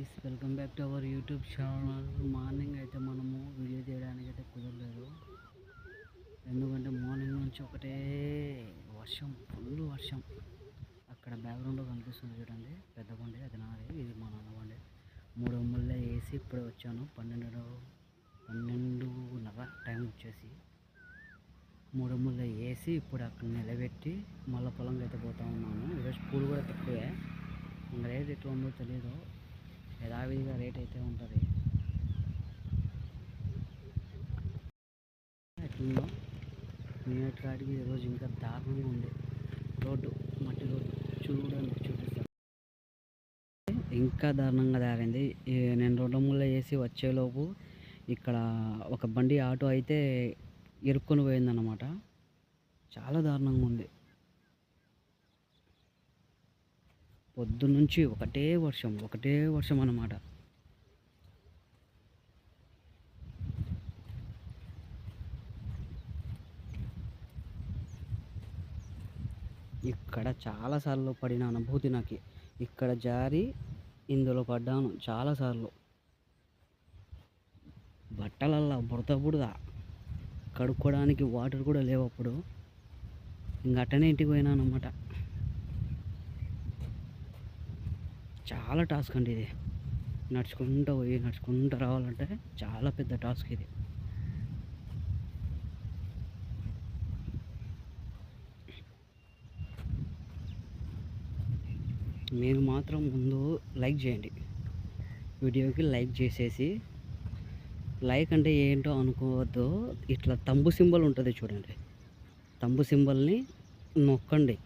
Welcome back to our YouTube channel morning అయితే మనము video చేయడానికి అయితే కుదరలేదు. ఎందుకంటే మార్నింగ్ నుంచి ఒకటే వర్షం ఫుల్ వర్షం. అక్కడ బ్యాక్గ్రౌండ్లో కనిపిస్తుంది చూడండి. పెద్ద బండి అది నాది ఇది మా నాన్న బండి. మూడు వందల వేసి ఇప్పుడే వచ్చాను. పన్నెండు పన్నెండున్నర టైం వచ్చేసి. మూడు వందల వేసి ఇప్పుడు అక్కడ నిలబెట్టి మళ్ళీ పొలంకి అయితే పోతా ఉన్నాను. ఈరోజు పూలు కూడా తక్కువే. ఇంకా రేట్ ఎట్లా ఉందో తెలియదు యథావిధిగా రేట్ అయితే ఉంటుంది. ఎట్లుందో నిన్నటి కాడికి ఈరోజు ఇంకా దారుణంగా ఉంది. రోడ్డు మట్టి రోడ్డు చూడండి చూపిస్తాను ఇంకా దారుణంగా తయారైంది నేను రోడ్డు ముళ్ళ వేసి వచ్చేలోపు ఇక్కడ ఒక బండి ఆటో అయితే ఇరుక్కొని పోయిందన్నమాట. చాలా దారుణంగా ఉంది. పొద్దున్నుంచి ఒకటే వర్షం ఒకటే వర్షం అన్నమాట. ఇక్కడ చాలాసార్లు పడిన అనుభూతి నాకు. ఇక్కడ జారి ఇందులో పడ్డాను చాలాసార్లు బట్టలల్లా బుడత బుడదా కడుక్కోవడానికి వాటర్ కూడా లేవప్పుడు అప్పుడు అట్టనే ఇంటికి పోయినాను అనమాట చాలా టాస్క్ అండి ఇది. నడుచుకుంటూ పోయి నడుచుకుంటూ రావాలంటే చాలా పెద్ద టాస్క్ ఇది. మీరు మాత్రం ముందు లైక్ చేయండి. వీడియోకి లైక్ చేసేసి లైక్ అంటే ఏంటో అనుకోవద్దు. ఇట్లా తంబు సింబల్ ఉంటుంది చూడండి. తంబు సింబల్ని నొక్కండి.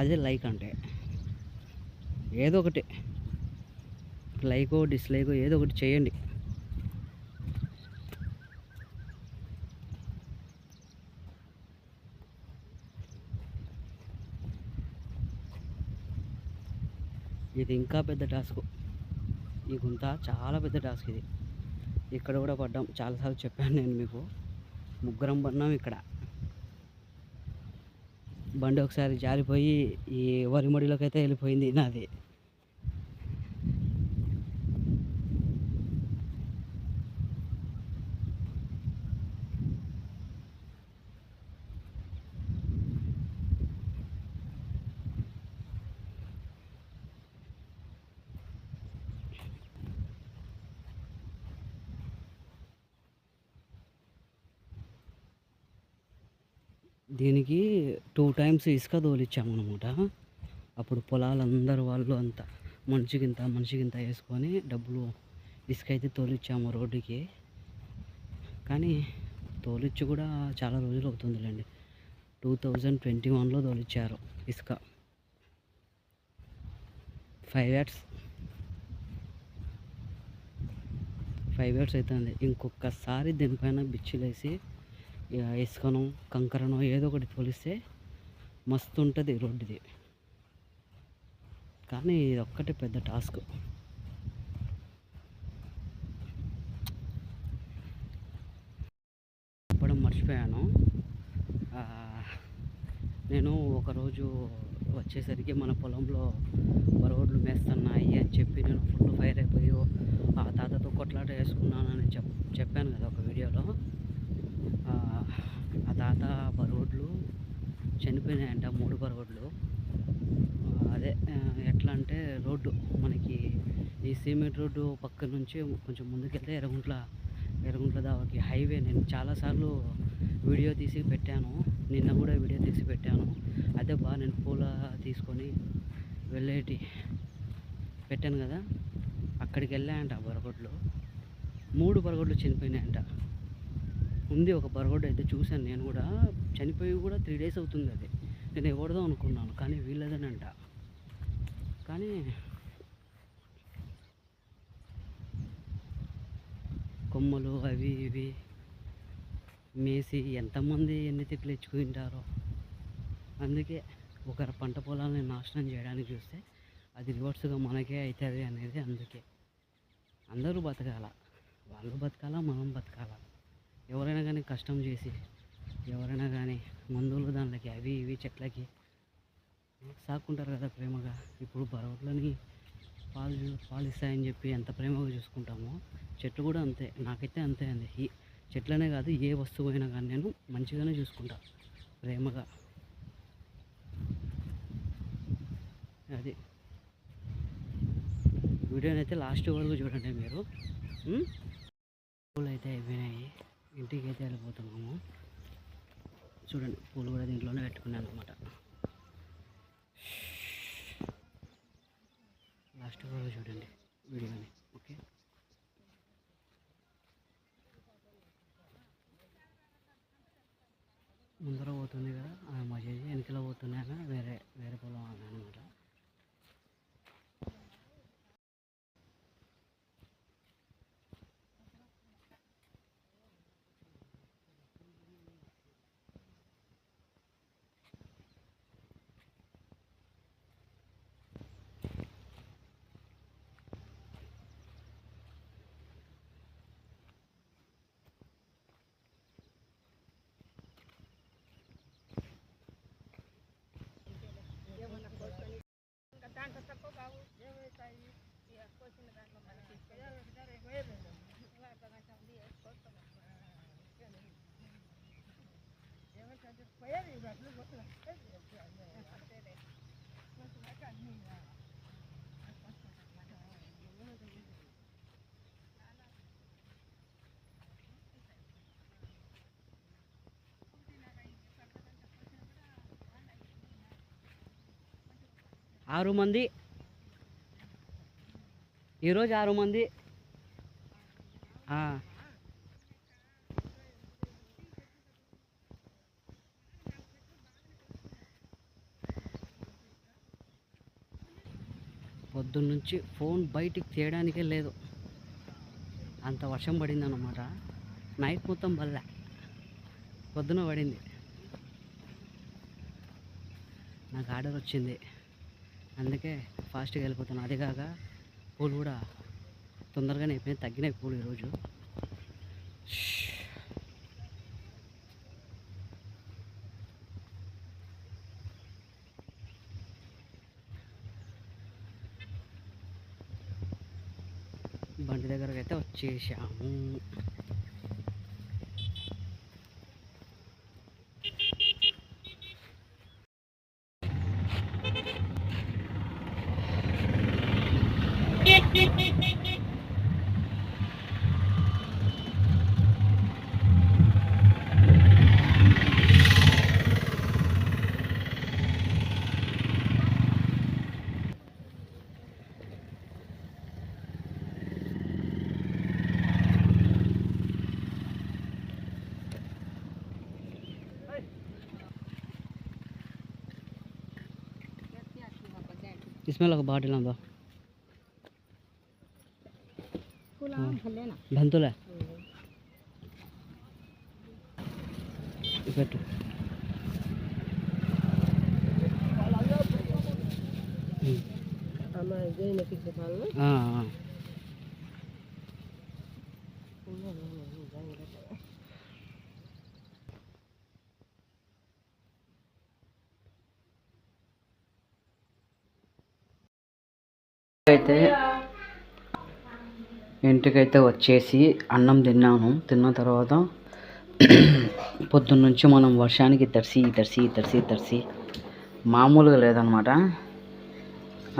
అదే లైక్ అంటే. ఏదో ఒకటి లైకో డిస్లైకో ఏదో ఒకటి చేయండి. ఇది ఇంకా పెద్ద టాస్క్. ఈ గుంత చాలా పెద్ద టాస్క్ ఇది. ఇక్కడ కూడా పడ్డాం. చాలాసార్లు చెప్పాను నేను మీకు. ముగ్గురం పడినాం ఇక్కడ. బండి ఒకసారి జారిపోయి ఈ వరి మడిలోకి అయితే వెళ్ళిపోయింది నాది. దీనికి టూ టైమ్స్ ఇసుక తోలిచ్చామన్నమాట. అప్పుడు పొలాలందరూ వాళ్ళు అంతా మనిషికింత మనిషికింత వేసుకొని డబ్బులు ఇసుక అయితే తోలిచ్చాము రోడ్డుకి. కానీ తోలిచ్చి కూడా చాలా రోజులు అవుతుందిలేండి. టూ థౌజండ్ ట్వంటీ వన్లో తోలిచ్చారు ఇసుక. ఫైవ్ ఇయర్స్ ఫైవ్ ఇయర్స్ అవుతుంది ఇంకొకసారి దీనిపైన బిచ్చిలేసి ఇసుకను కంకరను ఏదో ఒకటి తోలిస్తే మస్తు ఉంటుంది రోడ్డుది. కానీ ఇది ఒక్కటే పెద్ద టాస్క్. చెప్పడం మర్చిపోయాను. నేను ఒకరోజు వచ్చేసరికి మన పొలంలో రోడ్లు మేస్తున్నాయి అని చెప్పి నేను ఫుల్ ఫైర్ అయిపోయి ఆ తాతతో కొట్లాట వేసుకున్నానని చెప్ చెప్పాను కదా ఒక వీడియోలో. ఆ తాత బరోడ్లు చనిపోయినాయంట మూడు బరోడ్లు. అదే ఎట్లా అంటే రోడ్డు మనకి ఈ సిమెంట్ రోడ్డు పక్క నుంచి కొంచెం ముందుకెళ్తే ఎర్రగుంట్ల ఎర్రగుంట్ల దావాకి హైవే. నేను చాలాసార్లు వీడియో తీసి పెట్టాను. నిన్న కూడా వీడియో తీసి పెట్టాను. అదే బాగా నేను పూల తీసుకొని వెళ్ళేటి పెట్టాను కదా అక్కడికి వెళ్ళాయంట బరగొడ్లు మూడు బరగొడ్లు చనిపోయినాయంట. ఉంది. ఒక బర్గోడ్ అయితే చూశాను నేను కూడా. చనిపోయి కూడా త్రీ డేస్ అవుతుంది అది. నేను ఎవరిదో అనుకున్నాను కానీ వీళ్ళదనంట. కానీ కొమ్మలు అవి ఇవి మేసి ఎంతమంది ఎన్ని తిట్లు ఇచ్చుకుంటారో అందుకే ఒకరి పంట పొలాలని నాశనం చేయడానికి చూస్తే అది రివర్స్గా మనకే అవుతుంది అనేది అందుకే. అందరూ బతకాల. వాళ్ళు బతకాల మనం బతకాల. ఎవరైనా కానీ కష్టం చేసి ఎవరైనా కానీ మందులు దానిలోకి అవి ఇవి చెట్లకి సాకుంటారు కదా ప్రేమగా. ఇప్పుడు బరోడ్లని పాలు పాలిస్తాయని పాలు ఇస్తాయని చెప్పి ఎంత ప్రేమగా చూసుకుంటామో చెట్లు కూడా అంతే. నాకైతే అంతే అండి. ఈ చెట్లనే కాదు ఏ వస్తువు అయినా కానీ నేను మంచిగానే చూసుకుంటా ప్రేమగా. అది. వీడియోని అయితే లాస్ట్ వరకు చూడండి మీరు. అయితే అయిపోయినాయి. ఇంటికి అయితే వెళ్ళిపోతున్నాము. చూడండి పూలు కూడా దీంట్లోనే పెట్టుకున్నాను అనమాట లాస్ట్ వరకు చూడండి వీడియోని ఓకే? ముందర పోతుంది కదా ఆ మా చేసి వెనకలో పోతున్నాక వేరే వేరే పొలం అనమాట ఆరు మంది ఈరోజు ఆరు మంది. పొద్దున్నుంచి ఫోన్ బయటికి తీయడానికే లేదు. అంత వర్షం పడింది అన్నమాట నైట్ మొత్తం పడలే పొద్దున పడింది. నాకు ఆర్డర్ వచ్చింది. అందుకే ఫాస్ట్గా వెళ్ళిపోతాను అదిగాక పూలు కూడా తొందరగానే అయిపోయినాయి తగ్గినాయి పూలు ఈరోజు. బండి దగ్గరకు అయితే వచ్చేసాము. बिस्मिल अखबार डिलांबा भंतुल है बैठो हमारे हाँ हाँ ఇంటికైతే వచ్చేసి అన్నం తిన్నాను. తిన్న తర్వాత పొద్దున్నుంచి మనం వర్షానికి తడిసి తడిసి తడిసి తడిసి మామూలుగా లేదనమాట.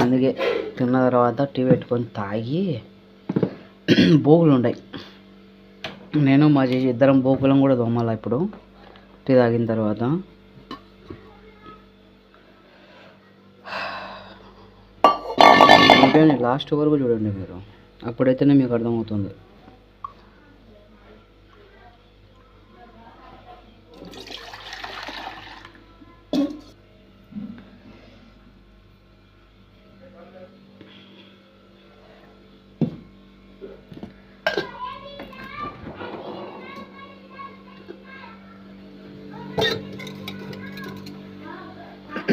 అందుకే తిన్న తర్వాత టీ పెట్టుకొని తాగి బోగులు ఉన్నాయి నేను మా చేసి ఇద్దరం బోకులం కూడా దోమాల ఇప్పుడు. టీ తాగిన తర్వాత అంటే లాస్ట్ వరకు చూడండి మీరు. అప్పుడైతేనే మీకు అర్థమవుతుంది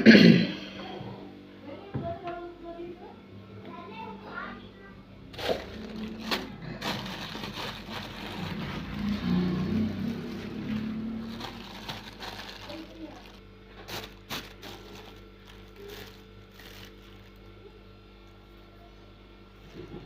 Mm-hmm. Mm-hmm.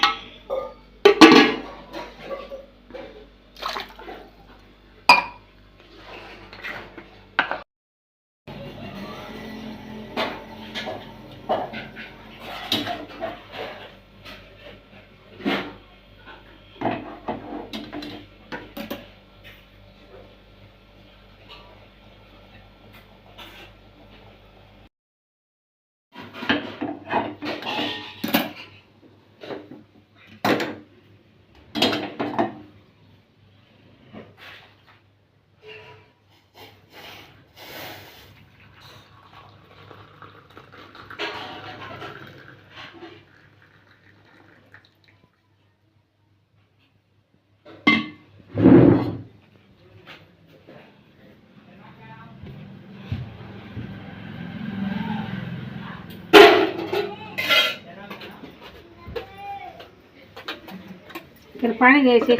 પાણી દે છે.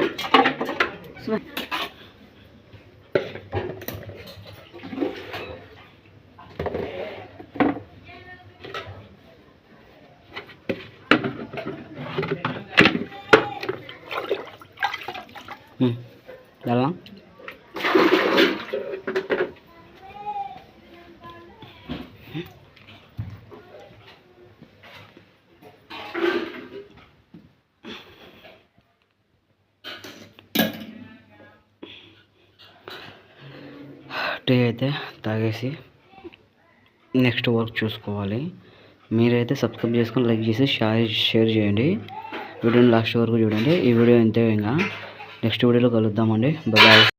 టీ అయితే తాగేసి నెక్స్ట్ వర్క్ చూసుకోవాలి. మీరైతే సబ్స్క్రైబ్ చేసుకొని లైక్ చేసి షేర్ షేర్ చేయండి. వీడియోని లాస్ట్ వరకు చూడండి. ఈ వీడియో ఇంతే ఇంకా. నెక్స్ట్ వీడియోలో కలుద్దామండి. బాయ్.